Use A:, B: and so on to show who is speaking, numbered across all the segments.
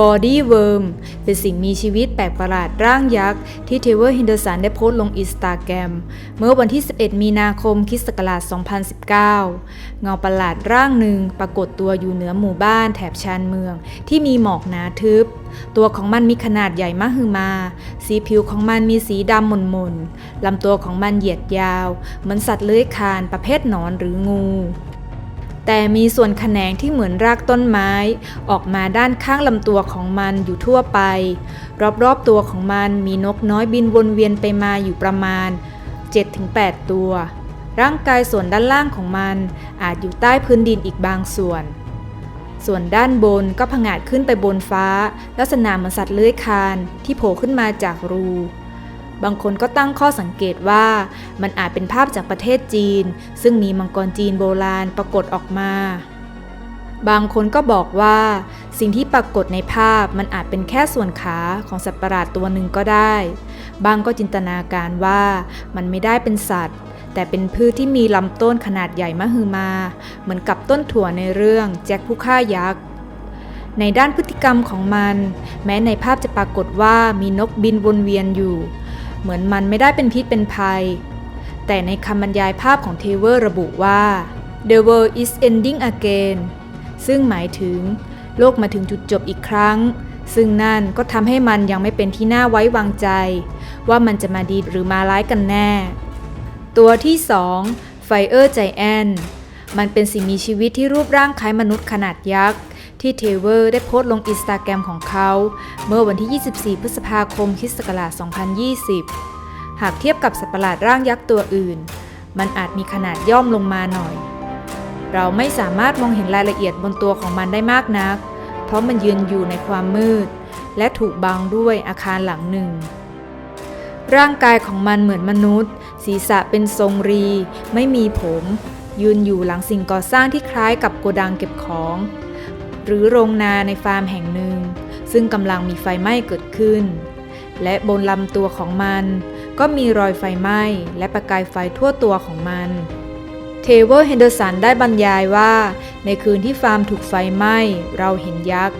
A: บอดี้เวิร์มเป็นสิ่งมีชีวิตแปลกประหลาดร่างยักษ์ ที่เทเวอร์ฮินเดอร์สันได้โพสต์ลงอินสตาแกรมเมื่อวันที่ 11 มีนาคมคิศักราช 2019 เงาประหลาดร่างหนึ่งปรากฏตัวอยู่เหนือหมู่บ้านแถบชานเมือง ที่มีหมอกหนาทึบ ตัวของมันมีขนาดใหญ่มหึมา สีผิวของมันมีสีดำหม่นๆลำตัวของมันเหยียดยาว เหมือนสัตว์เลื้อยคลานประเภทหนอนหรืองู แต่มีส่วนแขนงที่เหมือนรากต้นไม้ ออกมาด้านข้างลำตัวของมันอยู่ทั่วไป รอบๆตัวของมันมีนกน้อยบินวนเวียนไปมาอยู่ประมาณ 7-8 ตัว ร่างกายส่วนด้านล่างของมันอาจอยู่ใต้พื้นดินอีกบางส่วน ส่วนด้านบนก็ผงาดขึ้นไปบนฟ้า ลักษณะเหมือนสัตว์เลื้อยคลานที่โผล่ขึ้นมาจากรู บางคนก็ตั้งข้อสังเกตว่า มันอาจเป็นภาพจากประเทศจีน ซึ่งมีมังกรจีนโบราณปรากฏออกมา บางคนก็บอกว่า สิ่งที่ปรากฏในภาพมันอาจเป็นแค่ส่วนขาของสัตว์ประหลาดตัวหนึ่งก็ได้ บางก็จินตนาการว่ามันไม่ได้เป็นสัตว์ แต่เป็นพืชที่มีลำต้นขนาดใหญ่มหึมา เหมือนกับต้นถั่วในเรื่องแจ็คผู้ฆ่ายักษ์ในด้านพฤติกรรมของมัน แม้ในภาพจะปรากฏว่ามีนกบินวนเวียนอยู่ เหมือนมันไม่ได้เป็นพิษเป็นภัย แต่ในคำบรรยายภาพของเทเวอร์ระบุว่า The world is ending again ซึ่งหมายถึง โลกมาถึงจุดจบอีกครั้ง ซึ่งนั่นก็ทำให้มันยังไม่เป็นที่น่าไว้วางใจ ว่ามันจะมาดีหรือมาร้ายกันแน่ ตัวที่ 2 Fire Giant มันเป็นสิ่งมีชีวิตที่รูปร่างคล้ายมนุษย์ขนาดยักษ์ ที่เทเวอร์ได้โพสต์ลงอินสตาแกรมของเขา เมื่อวันที่ 24 พฤษภาคมคศ2020 หากเทียบกับสัตว์ประหลาดร่างยักษ์ตัวอื่น มันอาจมีขนาดย่อมลงมาหน่อย เราไม่สามารถมองเห็นรายละเอียดบนตัวของมันได้มากนัก เพราะมันยืนอยู่ในความมืด และถูกบังด้วยอาคารหลังหนึ่ง ร่างกายของมันเหมือนมนุษย์ ศีรษะเป็นทรงรี ไม่มีผม ยืนอยู่หลังสิ่งก่อสร้างที่คล้ายกับโกดังเก็บของ หรือโรงนาในฟาร์มแห่งหนึ่ง ซึ่งกำลังมีไฟไหม้เกิดขึ้น และบนลำตัวของมัน ก็มีรอยไฟไหม้และประกายไฟทั่วตัวของมันเทเวอร์เฮนเดอร์สันได้บรรยายว่า ในคืนที่ฟาร์มถูกไฟไหม้ เราเห็นยักษ์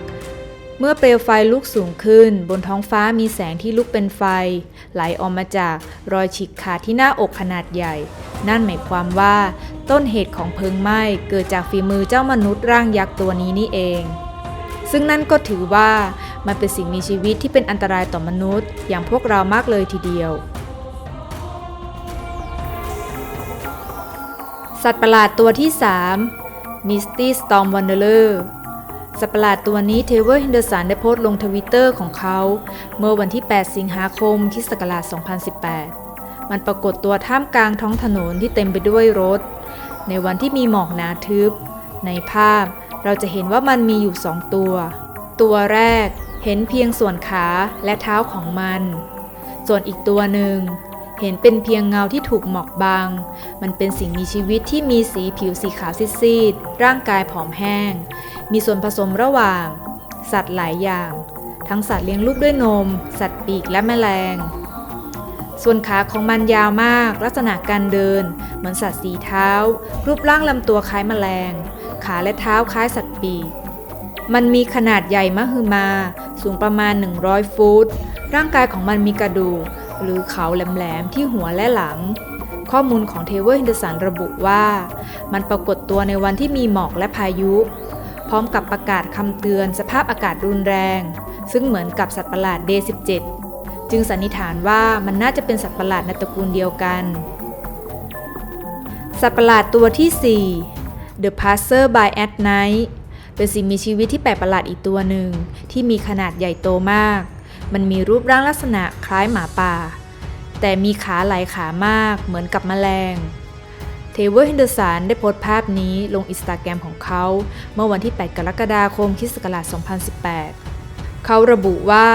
A: มื่อเปลวไฟลุกสูงขึ้น บนท้องฟ้ามีแสงที่ลุกเป็นไฟ ไหลออกมาจากรอยฉีกขาดที่หน้าอกขนาดใหญ่ นั่นหมายความว่า ต้นเหตุของเพลิงไหม้เกิดจากฝีมือเจ้ามนุษย์ร่างยักษ์ตัวนี้นี่เอง ซึ่งนั่นก็ถือว่ามันเป็นสิ่งมีชีวิตที่เป็นอันตรายต่อมนุษย์ อย่างพวกเรามากเลยทีเดียวสัตว์ประหลาดตัวที่3 Misty Storm Wanderer สัตว์ ประหลาดตัวนี้เทเวอร์ฮินเดอร์สันได้โพสต์ลงทวิตเตอร์ของเขา เมื่อวันที่ 8 สิงหาคมคิศักราช 2018 มันปรากฏตัวท่ามกลางท้องถนนที่เต็มไปด้วยรถ ในวันที่มีหมอกหนาทึบ ในภาพเราจะเห็นว่ามันมีอยู่สองตัว ตัวแรกเห็นเพียงส่วนขาและเท้าของมัน ส่วนอีกตัวหนึ่ง เห็นเป็นเพียงเงาที่ถูกหมอกบังมันเป็นสิ่งมีชีวิตที่มีสีผิวสีขาวซีดๆร่างกายผอมแห้ง มีส่วนผสมระหว่าง สัตว์หลายอย่าง ทั้งสัตว์เลี้ยงลูกด้วยนม สัตว์ปีกและแมลง ส่วนขาของมันยาวมาก ลักษณะการเดิน เหมือนสัตว์สีเท้า รูปร่างลำตัวคล้ายแมลง ขาและเท้าคล้ายสัตว์ปีก มันมีขนาดใหญ่มหึมา สูงประมาณ 100 ฟุต ร่างกายของมันมีกระดูก หรือเขาแหลมๆที่หัวและหลัง ข้อมูลของเทเวอร์ฮินเดอร์สันระบุว่า มันปรากฏตัวในวันที่มีหมอกและพายุ พร้อมกับประกาศคำเตือนสภาพอากาศรุนแรง ซึ่งเหมือนกับสัตว์ประหลาด D17 จึงสันนิษฐานว่ามันน่าจะเป็นสัตว์ประหลาดในตระกูลเดียวกัน สัตว์ประหลาดตัวที่ 4 The Passer by at Night เป็นสิ่งมีชีวิตที่แปลกประหลาดอีกตัวหนึ่งที่มีขนาดใหญ่โตมาก มันมีรูปร่างลักษณะคล้ายหมาป่า แต่มีขาหลายขามากเหมือนกับแมลง เทเวอร์ฮินเดอร์สันได้โพสต์ภาพนี้ลงอินสตาแกรมของเขา เมื่อวันที่ 8 กรกฎาคมคศ2018 เขาระบุว่า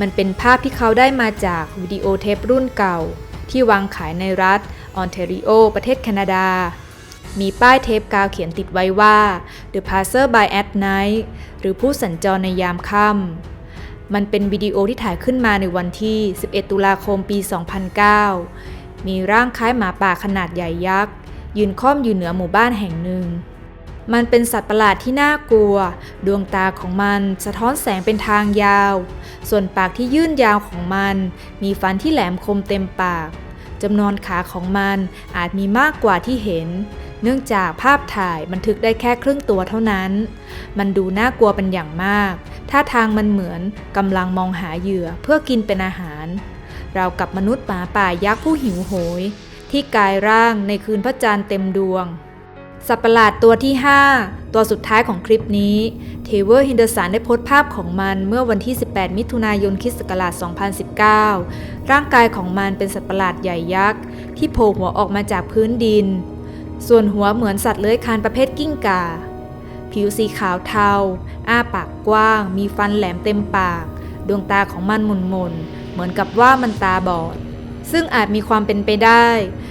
A: มันเป็นภาพที่เขาได้มาจากวิดีโอเทปรุ่นเก่า ที่วางขายในรัฐออนแทรีโอ ประเทศแคนาดามีป้ายเทปกาวเขียนติดไว้ว่า The Passer by at Night หรือผู้สัญจรในยามค่ำ มันเป็นวิดีโอที่ถ่ายขึ้นมาในวันที่ 11 ตุลาคมปี 2009 มีร่างคล้ายหมาป่าขนาดใหญ่ยักษ์ ยืนค่อมอยู่เหนือหมู่บ้านแห่งหนึ่ง มันเป็นสัตว์ประหลาดที่น่ากลัว ดวงตาของมันสะท้อนแสงเป็นทางยาว ส่วนปากที่ยื่นยาวของมัน มีฟันที่แหลมคมเต็มปากจำนวนขาของมันอาจมีมากกว่าที่เห็น เนื่องจากภาพถ่ายบันทึกได้แค่ครึ่งตัวเท่านั้น มันดูน่ากลัวเป็นอย่างมาก ท่าทางมันเหมือนกำลังมองหาเหยื่อเพื่อกินเป็นอาหาร เรากับมนุษย์หมาป่ายักษ์ผู้หิวโหย ที่กายร่างในคืนพระจันทร์เต็มดวง สัตว์ประหลาดตัวที่ 5 ตัวสุดท้ายของคลิปนี้เทเวอร์ฮินเดอร์สันได้โพสต์ภาพของมันเมื่อวันที่ 18 มิถุนายนคิศกราช2019 ร่างกายของมันเป็นสัตว์ประหลาดใหญ่ยักษ์ที่โผล่หัวออกมาจากพื้นดิน ส่วนหัวเหมือนสัตว์เลื้อยคลานประเภทกิ้งก่า ผิวสีขาวเทา อ้าปากกว้าง มีฟันแหลมเต็มปาก ดวงตาของมันหมุนๆเหมือนกับว่ามันตาบอด ซึ่งอาจมีความเป็นไปได้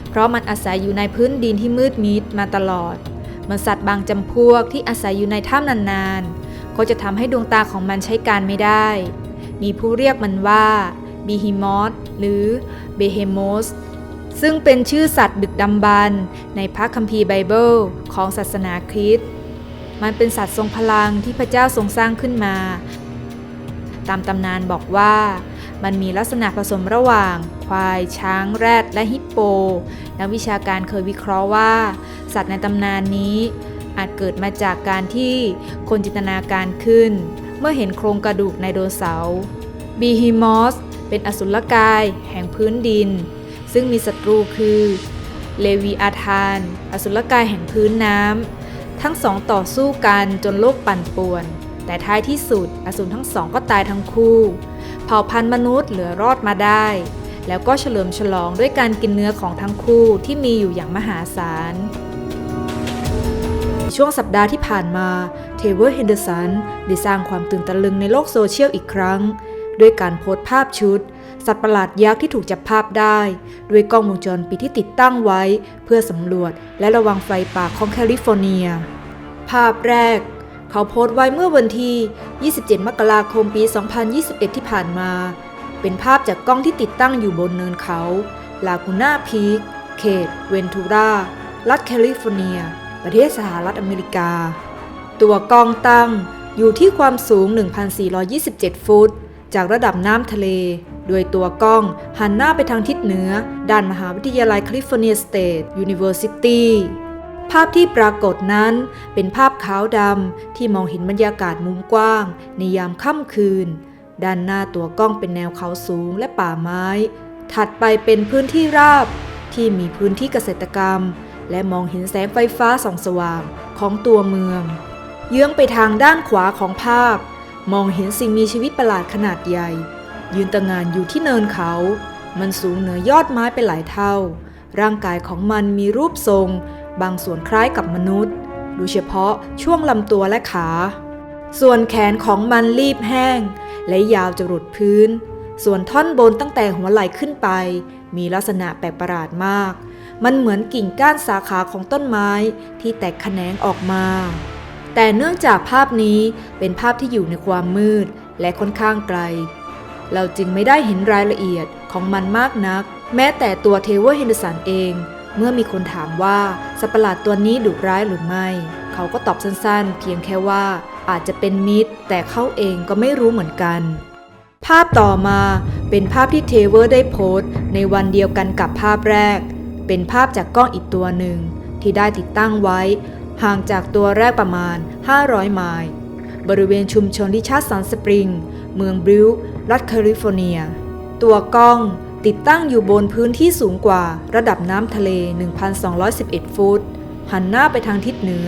A: เพราะมันอาศัยอยู่ในพื้นดินที่มืดมิดมาตลอด เหมือนสัตว์บางจำพวกที่อาศัยอยู่ในถ้ำนานๆ ก็จะทำให้ดวงตาของมันใช้การไม่ได้ มีผู้เรียกมันว่าบีฮิมอสหรือเบเฮโมสซึ่งเป็นชื่อสัตว์ดึกดำบรรในพระคัมภีร์ไบเบิลของศาสนาคริสต์ มันเป็นสัตว์ทรงพลังที่พระเจ้าทรงสร้างขึ้นมา ตามตำนานบอกว่า มันมีลักษณะผสมระหว่าง ควาย ช้าง แรด และฮิปโป นักวิชาการเคยวิเคราะห์ว่า สัตว์ในตำนานนี้อาจเกิดมาจากการที่คนจินตนาการขึ้น เมื่อเห็นโครงกระดูกไดโนเสาร์บีฮิมอสเป็นอสุรกาย แห่งพื้นดิน ซึ่งมีศัตรูคือ เลวีอาธาน อสุรกายแห่งพื้นน้ำ ทั้งสองต่อสู้กันจนโลกปั่นป่วน แต่ท้ายที่สุดอสูรทั้งสองก็ตายทั้งคู่ เผ่าพันธุ์มนุษย์เหลือรอดมาได้ แล้วก็เฉลิมฉลองด้วยการกินเนื้อของทั้งคู่ที่มีอยู่อย่างมหาศาลช่วงสัปดาห์ที่ผ่านมาเทเวอร์เฮนเดอร์สันได้สร้างความตื่นตะลึงในโลกโซเชียลอีกครั้ง ด้วยการโพสต์ภาพชุด สัตว์ประหลาดยักษ์ที่ถูกจับภาพได้ ด้วยกล้องวงจรปิดที่ติดตั้งไว้ เพื่อสำรวจและระวังไฟป่าของแคลิฟอร์เนีย ภาพแรก เขาโพสต์ไว้เมื่อวันที่ 27 มกราคมปี 2021 ที่ผ่านมา เป็นภาพจากกล้องที่ติดตั้งอยู่บนเนินเขาลากูน่าพีคเขต เวนทูรารัฐแคลิฟอร์เนีย ประเทศสหรัฐอเมริกา ตัวกล้องตั้งอยู่ที่ความสูง 1,427 ฟุต จากระดับน้ำทะเล โดยตัวกล้องหันหน้าไปทางทิศเหนือ ด้านมหาวิทยาลัยแคลิฟอร์เนียสเตทยูนิเวอร์ซิตี้ภาพที่ปรากฏนั้นเป็นภาพขาวดำที่มองเห็นบรรยากาศมุมกว้าง ในยามค่ำคืน ด้านหน้าตัวกล้องเป็นแนวเขาสูงและป่าไม้ ถัดไปเป็นพื้นที่ราบ ที่มีพื้นที่เกษตรกรรม และมองเห็นแสงไฟฟ้าส่องสว่างของตัวเมือง เยื้องไปทางด้านขวาของภาพ มองเห็นสิ่งมีชีวิตประหลาดขนาดใหญ่ ยืนตะงานอยู่ที่เนินเขา มันสูงเหนือยอดไม้ไปหลายเท่า ร่างกายของมันมีรูปทรง บางส่วนคล้ายกับมนุษย์ โดยเฉพาะช่วงลำตัวและขา ส่วนแขนของมันรีบแห้ง และยาวจรดพื้น ส่วนท่อนบนตั้งแต่หัวไหล่ขึ้นไป มีลักษณะแปลกประหลาดมาก มันเหมือนกิ่งก้านสาขาของต้นไม้ที่แตกแขนงออกมาแต่เนื่องจากภาพนี้เป็นภาพที่อยู่ในความมืดและค่อนข้างไกล เราจึงไม่ได้เห็นรายละเอียดของมันมากนัก แม้แต่ตัวเทเวอร์เฮนเดอร์สันเอง เมื่อมีคนถามว่าสัตว์ประหลาดตัวนี้ดุร้ายหรือไม่ เขาก็ตอบสั้นๆ เพียงแค่ว่าอาจจะเป็นมิตร แต่เขาเองก็ไม่รู้เหมือนกัน ภาพต่อมาเป็นภาพที่เทเวอร์ได้โพสต์ ในวันเดียวกันกับภาพแรก เป็นภาพจากกล้องอีกตัวหนึ่ง ที่ได้ติดตั้งไว้ ห่างจากตัวแรกประมาณ 500 ไมล์บริเวณชุมชนที่ชาร์สันสปริง เมืองบริว รัฐแคลิฟอร์เนีย ตัวกล้องติดตั้งอยู่บนพื้นที่สูงกว่าระดับน้ำทะเล 1,211 ฟุต หันหน้าไปทางทิศเหนือ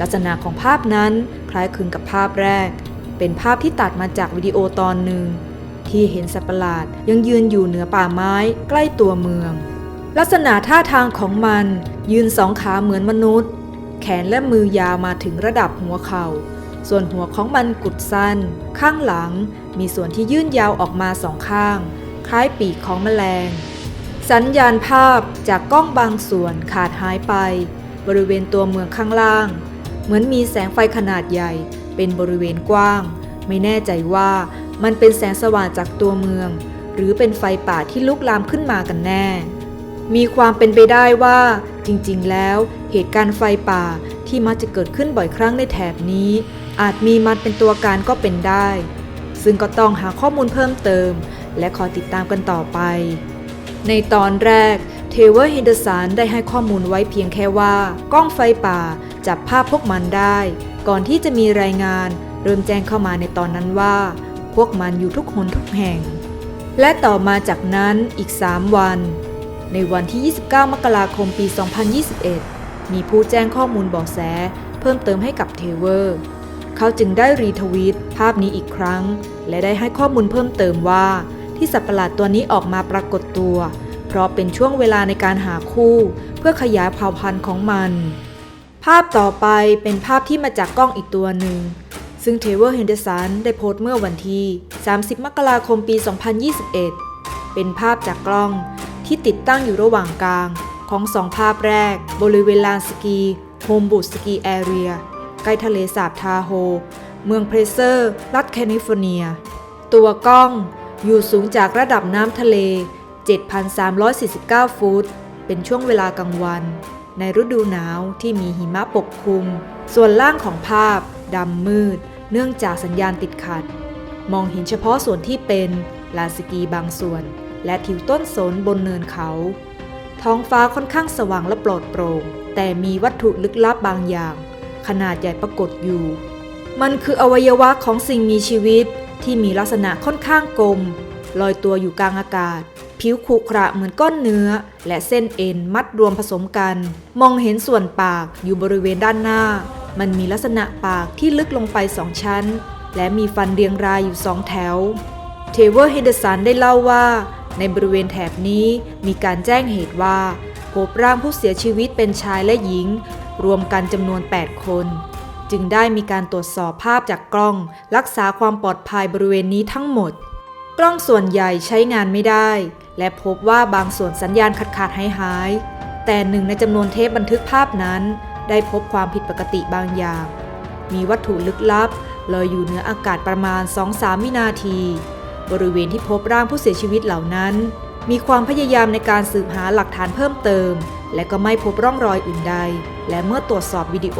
A: ลักษณะของภาพนั้นคล้ายคลึงกับภาพแรก เป็นภาพที่ตัดมาจากวิดีโอตอนหนึ่ง ที่เห็นสัตว์ประหลาดยังยืนอยู่เหนือป่าไม้ใกล้ตัวเมือง ลักษณะท่าทางของมันยืนสองขาเหมือนมนุษย์ แขนและมือยาวมาถึงระดับหัวเขา่า ส่วนหัวของมันกุดสั้น ข้างหลัง มีส่วนที่ยื่นยาวออกมาสองข้าง คล้ายปีกของแมลง สัญญาณภาพจากกล้องบางส่วนขาดหายไป บริเวณตัวเมืองข้างล่าง เหมือนมีแสงไฟขนาดใหญ่ เป็นบริเวณกว้าง ไม่แน่ใจว่ามันเป็นแสงสว่างจากตัวเมือง หรือเป็นไฟป่าที่ลุกลามขึ้นมากันแน่ มีความเป็นไปได้ว่าจริงๆ แล้วเหตุการณ์ไฟป่าที่มักจะเกิดขึ้นบ่อยครั้งในแถบนี้ อาจมีมันเป็นตัวการก็เป็นได้ ซึ่งก็ต้องหาข้อมูลเพิ่มเติม และคอยติดตามกันต่อไป ในตอนแรกเทเวอร์ฮินเดอร์สันได้ให้ข้อมูลไว้เพียงแค่ว่ากล้องไฟป่าจับภาพพวกมันได้ ก่อนที่จะมีรายงานเริ่มแจ้งเข้ามาในตอนนั้นว่า พวกมันอยู่ทุกหนทุกแห่ง และต่อมาจากนั้นอีก 3 วัน ในวันที่ 29 มกราคมปี 2021 มีผู้แจ้งข้อมูลบอกแสเพิ่มเติมให้กับเทเวอร์ เขาจึงได้รีทวีตภาพนี้อีกครั้ง และได้ให้ข้อมูลเพิ่มเติมว่า ที่สัตว์ประหลาดตัวนี้ออกมาปรากฏตัว เพราะเป็นช่วงเวลาในการหาคู่ เพื่อขยายเผ่าพันธุ์ของมัน ภาพต่อไปเป็นภาพที่มาจากกล้องอีกตัวหนึ่ง ซึ่งเทเวอร์เฮนเดอร์สันได้โพสต์เมื่อวันที่ 30 มกราคมปี 2021 เป็นภาพจากกล้องที่ติดตั้งอยู่ระหว่างกลางของสองภาพแรก บริเวณลานสกีโฮมบู t สกีแอเรีย ล้ทะเลสาบทาโฮ เมืองเพรเซอร์ รัฐแคลิฟอร์เนีย ตัวกล้องอยู่สูงจากระดับน้ำทะเล 7,349 ฟุต เป็นช่วงเวลากลางวัน ในฤดูหนาวที่มีหิมะปกคลุม ส่วนล่างของภาพดำมืด เนื่องจากสัญญาณติดขัด มองเห็นเฉพาะส่วนที่เป็นลานสกีบางส่วน และทิวต้นสนบนเนินเขา ท้องฟ้าค่อนข้างสว่างและปลอดโปร่ง แต่มีวัตถุลึกลับบางอย่าง ขนาดใหญ่ปรากฏอยู่ มันคืออวัยวะของสิ่งมีชีวิตที่มีลักษณะค่อนข้างกลม ลอยตัวอยู่กลางอากาศ ผิวขรุขระเหมือนก้อนเนื้อ และเส้นเอ็นมัดรวมผสมกัน มองเห็นส่วนปากอยู่บริเวณด้านหน้า มันมีลักษณะปากที่ลึกลงไปสองชั้น และมีฟันเรียงรายอยู่สองแถว เทเวอร์เฮเดสันได้เล่าว่า ในบริเวณแถบนี้มีการแจ้งเหตุว่าพบร่างผู้เสียชีวิตเป็นชายและหญิง รวมกันจำนวน 8 คน จึงได้มีการตรวจสอบภาพจากกล้อง รักษาความปลอดภัยบริเวณนี้ทั้งหมด กล้องส่วนใหญ่ใช้งานไม่ได้ และพบว่าบางส่วนสัญญาณขาดขาดหายหาย แต่หนึ่งในจำนวนเทปบันทึกภาพนั้น ได้พบความผิดปกติบางอย่าง มีวัตถุลึกลับลอยอยู่เหนืออากาศประมาณ 2-3 วินาที บริเวณที่พบร่างผู้เสียชีวิตเหล่านั้น มีความพยายามในการสืบหาหลักฐานเพิ่มเติม และก็ไม่พบร่องรอยอื่นใด และเมื่อตรวจสอบวิดีโอ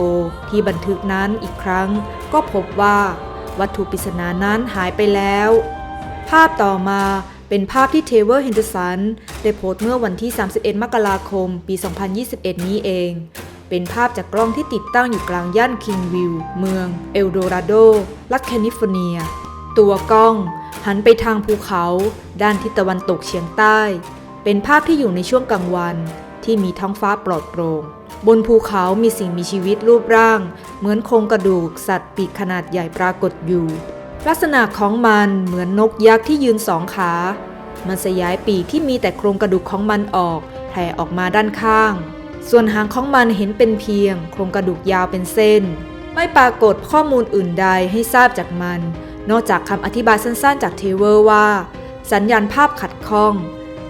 A: ที่บันทึกนั้นอีกครั้ง ก็พบว่า วัตถุปริศนานั้นหายไปแล้ว ภาพต่อมาเป็นภาพที่เทเวอร์เฮนเดอร์สันได้โพสต์เมื่อวันที่ 31 มกราคม ปี 2021 นี้เอง เป็นภาพจากกล้องที่ติดตั้งอยู่กลางย่านคิงวิลเมืองเอลโดราโด รัฐแคลิฟอร์เนีย ตัวกล้องหันไปทางภูเขา ด้านทิศตะวันตกเฉียงใต้ เป็นภาพที่อยู่ในช่วงกลางวัน ที่มีท้องฟ้าปลอดโปร่งบนภูเขามีสิ่งมีชีวิตรูปร่าง เหมือนโครงกระดูกสัตว์ปีกขนาดใหญ่ปรากฏอยู่ ลักษณะของมันเหมือนนกยักษ์ที่ยืนสองขา มันสยายปีกที่มีแต่โครงกระดูกของมันออกแผ่ออกมาด้านข้าง ส่วนหางของมันเห็นเป็นเพียง โครงกระดูกยาวเป็นเส้น ไม่ปรากฏข้อมูลอื่นใดให้ทราบจากมัน นอกจากคำอธิบายสั้นๆ จากเทเวอร์ว่า สัญญาณภาพขัดข้อง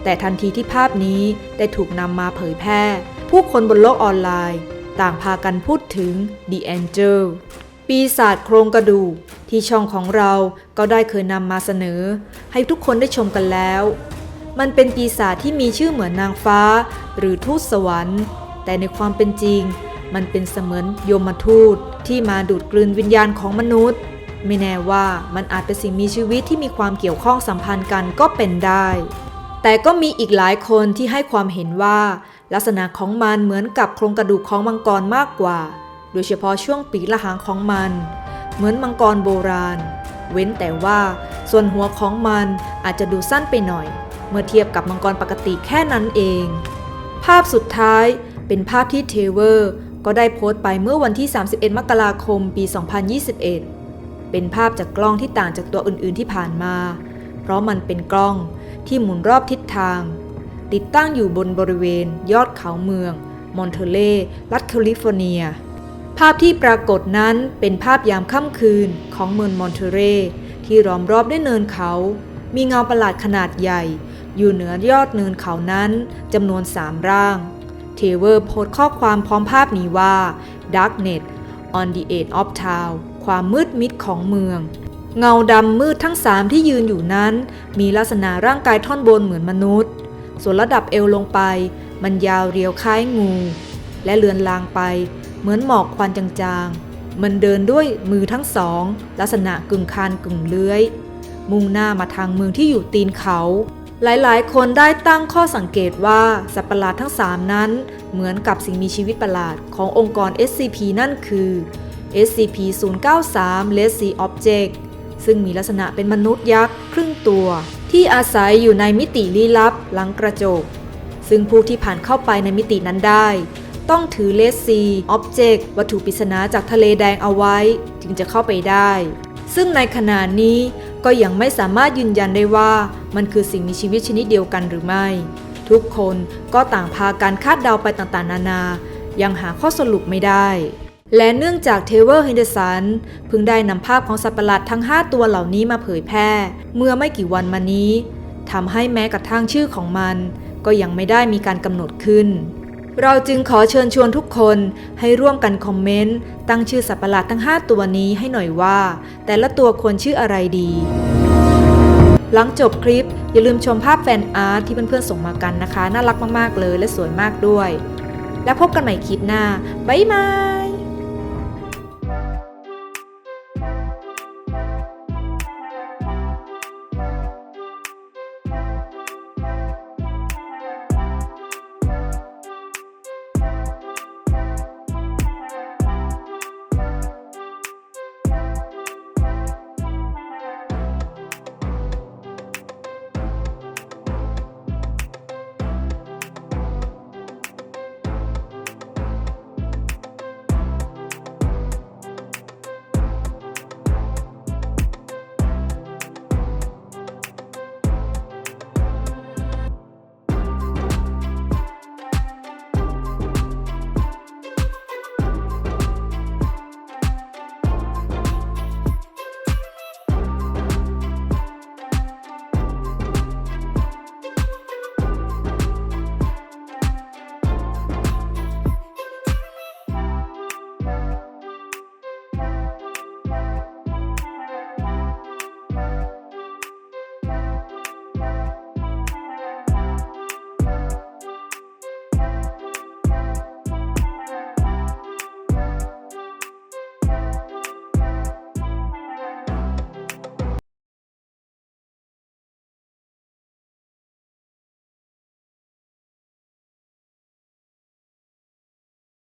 A: แต่ทันทีที่ภาพนี้ได้ถูกนำมาเผยแพร่ ผู้คนบนโลกออนไลน์ ต่างพากันพูดถึง The Angel ปีศาจโครงกระดูกที่ช่องของเราก็ได้เคยนำมาเสนอ ให้ทุกคนได้ชมกันแล้ว มันเป็นปีศาจที่มีชื่อเหมือนนางฟ้า หรือทูตสวรรค์ แต่ในความเป็นจริง มันเป็นเสมือนโยมทูตที่มาดูดกลืนวิญญาณของมนุษย์ ไม่แน่ว่ามันอาจเป็นสิ่งมีชีวิตที่มีความเกี่ยวข้องสัมพันธ์กันก็เป็นได้ แต่ก็มีอีกหลายคนที่ให้ความเห็นว่า ลักษณะของมันเหมือนกับโครงกระดูกของมังกรมากกว่า โดยเฉพาะช่วงปีกละหางของมัน เหมือนมังกรโบราณ เว้นแต่ว่าส่วนหัวของมันอาจจะดูสั้นไปหน่อย เมื่อเทียบกับมังกรปกติแค่นั้นเอง ภาพสุดท้ายเป็นภาพที่เทเวอร์ก็ได้โพสต์ไปเมื่อวันที่ 31 มกราคม ปี 2021 เป็นภาพจากกล้องที่ต่างจากตัวอื่น ๆ ที่ผ่านมา เพราะมันเป็นกล้อง ที่หมุนรอบทิศทาง ติดตั้งอยู่บนบริเวณยอดเขาเมือง มอนเทเล รัฐแคลิฟอร์เนีย ภาพที่ปรากฏนั้นเป็นภาพยามค่ำคืนของเมืองมอนเทเร ที่ล้อมรอบด้วยเนินเขา มีเงาประหลาดขนาดใหญ่ อยู่เหนือยอดเนินเขานั้นจำนวนสามร่าง เทเวอร์โพสข้อความพร้อมภาพนี้ว่า Darknet on the edge of town ความมืดมิดของเมือง เงาดำมืดทั้งสามที่ยืนอยู่นั้น มีลักษณะร่างกายท่อนบนเหมือนมนุษย์ ส่วนระดับเอวลงไป มันยาวเรียวคล้ายงู และเลือนลางไป เหมือนหมอกควันจางๆ มันเดินด้วยมือทั้งสอง ลักษณะกึ่งคานกึ่งเลื้อย มุ่งหน้ามาทางเมืองที่อยู่ตีนเขาหลายๆ คนได้ตั้งข้อสังเกตว่าสัตว์ประหลาดทั้ง 3 นั้น เหมือนกับสิ่งมีชีวิตประหลาดขององค์กร SCP นั่นคือ SCP-093 Red Sea Object ซึ่งมีลักษณะเป็นมนุษย์ยักษ์ครึ่งตัว ที่อาศัยอยู่ในมิติลี้ลับหลังกระจก ซึ่งผู้ที่ผ่านเข้าไปในมิตินั้นได้ ต้องถือเลสซีออบเจกต์วัตถุปริศนาจากทะเลแดงเอาไว้ จึงจะเข้าไปได้ ซึ่งในขณะนี้ก็ยังไม่สามารถยืนยันได้ว่ามันคือสิ่งมีชีวิตชนิดเดียวกันหรือไม่ ทุกคนก็ต่างพาการคาดเดาไปต่างๆ นานา ยังหาข้อสรุปไม่ได้ และเนื่องจากเทเวอร์เฮนเดอร์สันเพิ่งได้นำภาพของสัตว์ประหลาดทั้ง 5 ตัวเหล่านี้มาเผยแพร่ เมื่อไม่กี่วันมานี้ทำให้แม้กระทั่งชื่อของมัน ก็ยังไม่ได้มีการกำหนดขึ้น เราจึงขอเชิญชวนทุกคนให้ร่วมกันคอมเมนต์ ตั้งชื่อสัตว์ประหลาดทั้ง 5 ตัวนี้ให้หน่อยว่า แต่ละตัวควรชื่ออะไรดี หลังจบคลิป อย่าลืมชมภาพแฟนอาร์ตที่เพื่อนๆส่งมากันนะคะ น่ารักมากๆเลยและสวยมากด้วย แล้วพบกันใหม่คลิปหน้าบ๊ายบาย